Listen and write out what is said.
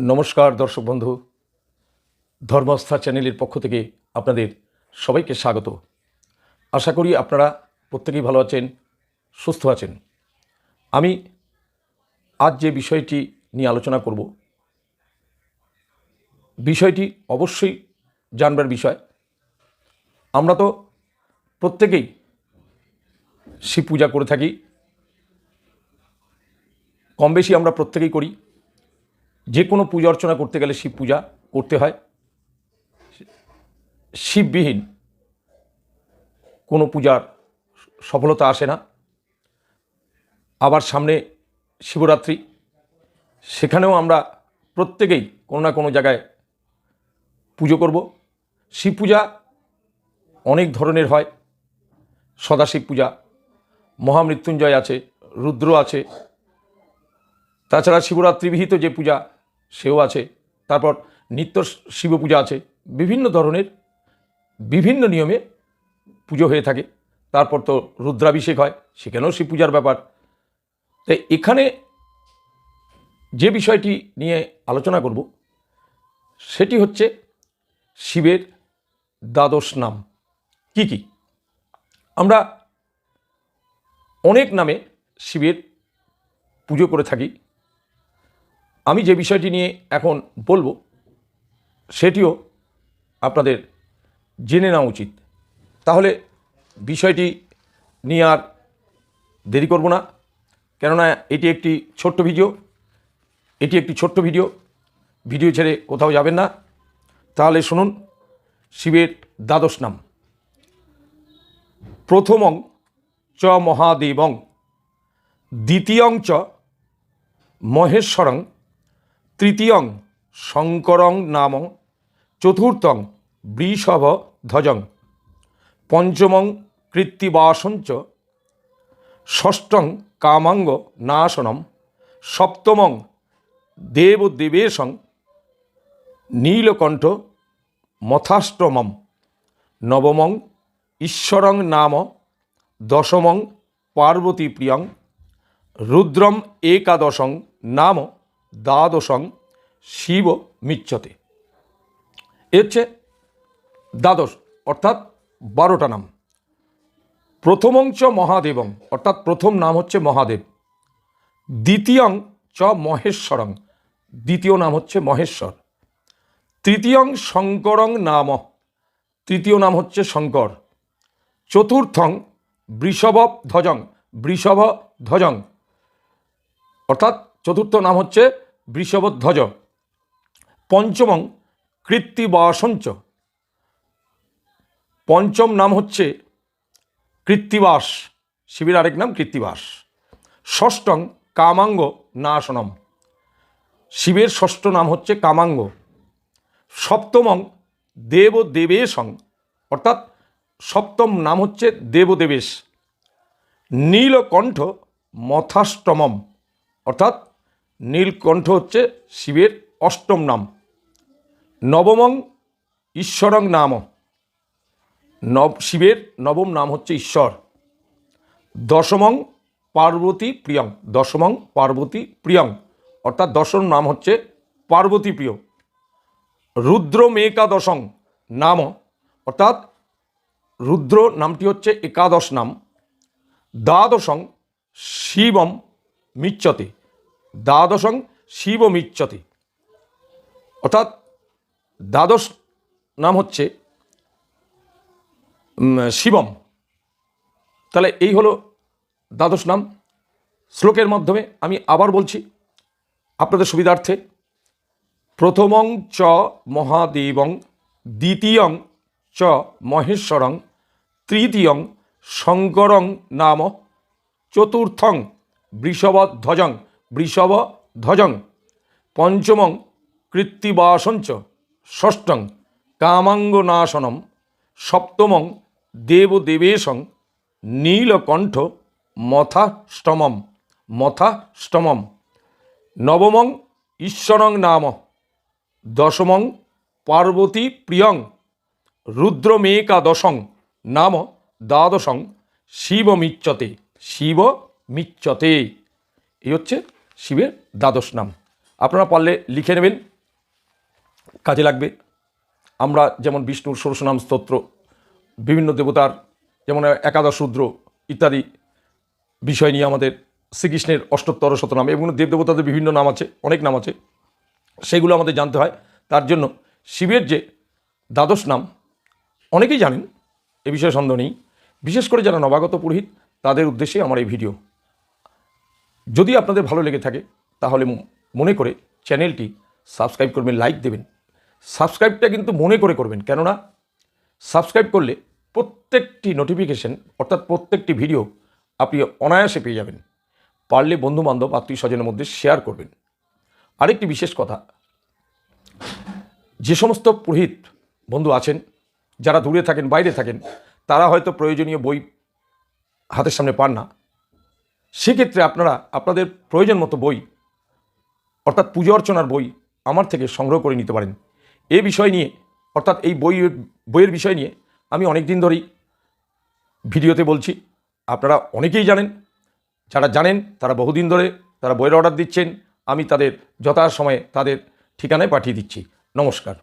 নমস্কার, দর্শক বন্ধু। ধর্মস্থা চ্যানেলের পক্ষ থেকে আপনাদের সবাইকে স্বাগত। আশা করি আপনারা প্রত্যেকেই ভালো আছেন, সুস্থ আছেন। আমি আজ যে বিষয়টি নিয়ে আলোচনা করব, বিষয়টি অবশ্যই জানবার বিষয়। আমরা তো প্রত্যেকেই শিব পূজা করে থাকি। কম বেশি আমরা প্রত্যেকেই করি। যে কোনো পূজা অর্চনা করতে গেলে শিব পূজা করতে হয়। শিববিহীন কোনো পূজার সফলতা আসে না। আবার সামনে শিবরাত্রি, সেখানেও আমরা প্রত্যেকেই কোনো না কোনো জায়গায় পুজো করব। শিব পূজা অনেক ধরনের হয়। সদাশিব পূজা, মহামৃত্যুঞ্জয় আছে, রুদ্র আছে। তাছাড়া শিবরাত্রি বিহিত যে পূজা সেও আছে। তারপর নিত্য শিব পূজা আছে। বিভিন্ন ধরনের, বিভিন্ন নিয়মে পুজো হয়ে থাকে। তারপর তো রুদ্রাভিষেক হয়, সেখানেও শিব পূজার ব্যাপার। তাই এখানে যে বিষয়টি নিয়ে আলোচনা করব, সেটি হচ্ছে শিবের দ্বাদশ নাম। কি কি? আমরা অনেক নামে শিবের পুজো করে থাকি। আমি যে বিষয়টি নিয়ে এখন বলব, সেটিও আপনাদের জেনে নেওয়া উচিত। তাহলে বিষয়টি নিয়ে আর দেরি করব না, কেননা এটি একটি ছোট্ট ভিডিও। এটি একটি ছোট্ট ভিডিও ভিডিও ছেড়ে কোথাও যাবেন না। তাহলে শুনুন, শিবের দ্বাদশ নাম। প্রথমং চ মহাদেবং, দ্বিতীয়ং চ মহেশ্বরং তৃতীয়ং শঙ্করং নাম চতুর্থং বৃষভ ধ্বজং পঞ্চমং কৃত্তিবাসঞ্চ ষষ্ঠং কামাঙ্গ নাশনম সপ্তমং দেবদেবেশং নীলকণ্ঠ মথাষ্টমম নবমং ঈশ্বরং নাম দশমং পার্বতী প্রিয়ং রুদ্রম একাদশং নাম দ্বাদশং শিব মিচ্ছতে। এ হচ্ছে দ্বাদশ, অর্থাৎ বারোটা নাম। প্রথমং চ মহাদেবং, অর্থাৎ প্রথম নাম হচ্ছে মহাদেব। দ্বিতীয়ং চ মহেশ্বরং, দ্বিতীয় নাম হচ্ছে মহেশ্বর। তৃতীয়ং শঙ্করং নাম, তৃতীয় নাম হচ্ছে শঙ্কর। চতুর্থং বৃষভ ধ্বজং বৃষভ ধ্বজং, অর্থাৎ চতুর্থ নাম হচ্ছে বৃষভধ্বজ পঞ্চমং কৃত্তিবাসঞ্চ। পঞ্চম নাম হচ্ছে কৃত্তিবাস। শিবের আরেক নাম কৃত্তিবাস। ষষ্ঠং কামাঙ্গ নাশনম। শিবের ষষ্ঠ নাম হচ্ছে কামাঙ্গ। সপ্তমং দেবদেবেশং। অর্থাৎ সপ্তম নাম হচ্ছে দেবদেবেশ। নীলকণ্ঠ মথাষ্টমম। অর্থাৎ নীলকণ্ঠ হচ্ছে শিবের অষ্টম নাম। নবমং ঈশ্বরং নাম। নব শিবের নবম নাম হচ্ছে ঈশ্বর। দশমং পার্বতী প্রিয়ং। দশমং পার্বতী প্রিয়ং। অর্থাৎ দশম নাম হচ্ছে পার্বতী প্রিয়। রুদ্র মেকাদশং নাম। অর্থাৎ রুদ্র নামটি হচ্ছে একাদশ নাম। দ্বাদশং শিবম মিচ্ছতে। দ্বাদশং শিব মিচ্ছতে। অর্থাৎ দ্বাদশ নাম হচ্ছে শিবম। তাহলে এই হলো দ্বাদশ নাম। শ্লোকের মাধ্যমে আমি আবার বলছি, আপনাদের সুবিধার্থে, প্রথমং চ মহাদেবং, দ্বিতীয়ং চ মহেশ্বরং, তৃতীয়ং শঙ্করং নাম, চতুর্থং বৃষভধ্বজং বৃষভধ্বজং পঞ্চমং কৃত্তিবাসঞ্চ। ষষ্ঠং কামাঙ্গনাশনম সপ্তমং দেবদেবেশং, নীলকণ্ঠ মথাষ্টমম মথাষ্টমম। নবমং ঈশ্বরং নাম, দশমং পার্বতী প্রিয়ং রুদ্রমেকাদশং নাম, দ্বাদশং শিব শিবমিচ্ছতে। শিব মিচ্ছতে এই হচ্ছে শিবের দ্বাদশ নাম। আপনারা পারলে লিখে নেবেন। কাজে লাগবে। আমরা যেমন বিষ্ণুর ষোড়শনাম স্তোত্র, বিভিন্ন দেবতার যেমন একাদশ রুদ্র ইত্যাদি বিষয় নিয়ে আমাদের শ্রীকৃষ্ণের অষ্টোত্তর শতনাম এবং দেবদেবতাদের বিভিন্ন নাম আছে, অনেক নাম আছে। সেগুলো আমাদের জানতে হয়। তার জন্য শিবের যে দ্বাদশ নাম, অনেকেই জানেন, এ বিষয়ে সন্দেহ নেই। বিশেষ করে যারা নবাগত পুরোহিত, তাদের উদ্দেশ্যে আমার এই ভিডিও। যদি আপনাদের ভালো লেগে থাকে, তাহলে মনে করে চ্যানেলটি সাবস্ক্রাইব করবেন, লাইক দেবেন। সাবস্ক্রাইবটা কিন্তু মনে করে করবেন। কেননা সাবস্ক্রাইব করলে প্রত্যেকটি নোটিফিকেশন অর্থাৎ প্রত্যেকটি ভিডিও আপনি অনায়াসে পেয়ে যাবেন। পারলে বন্ধুবান্ধব আত্মীয় স্বজনের মধ্যে শেয়ার করবেন। আরেকটি বিশেষ কথা, যে সমস্ত পুরোহিত বন্ধু আছেন, যারা দূরে থাকেন, বাইরে থাকেন, তারা হয়তো প্রয়োজনীয় বই হাতের সামনে পান না। সেক্ষেত্রে আপনারা আপনাদের প্রয়োজন মতো বই, অর্থাৎ পুজো অর্চনার বই আমার থেকে সংগ্রহ করে নিতে পারেন। এ বিষয় নিয়ে, অর্থাৎ এই বই, বইয়ের বিষয় নিয়ে আমি অনেক দিন ধরেই ভিডিওতে বলছি। আপনারা অনেকেই জানেন, যারা জানেন তারা বহুদিন ধরে তারা বইয়ের অর্ডার দিচ্ছেন, আমি তাদের যথাসময়ে তাদের ঠিকানায় পাঠিয়ে দিচ্ছি। নমস্কার।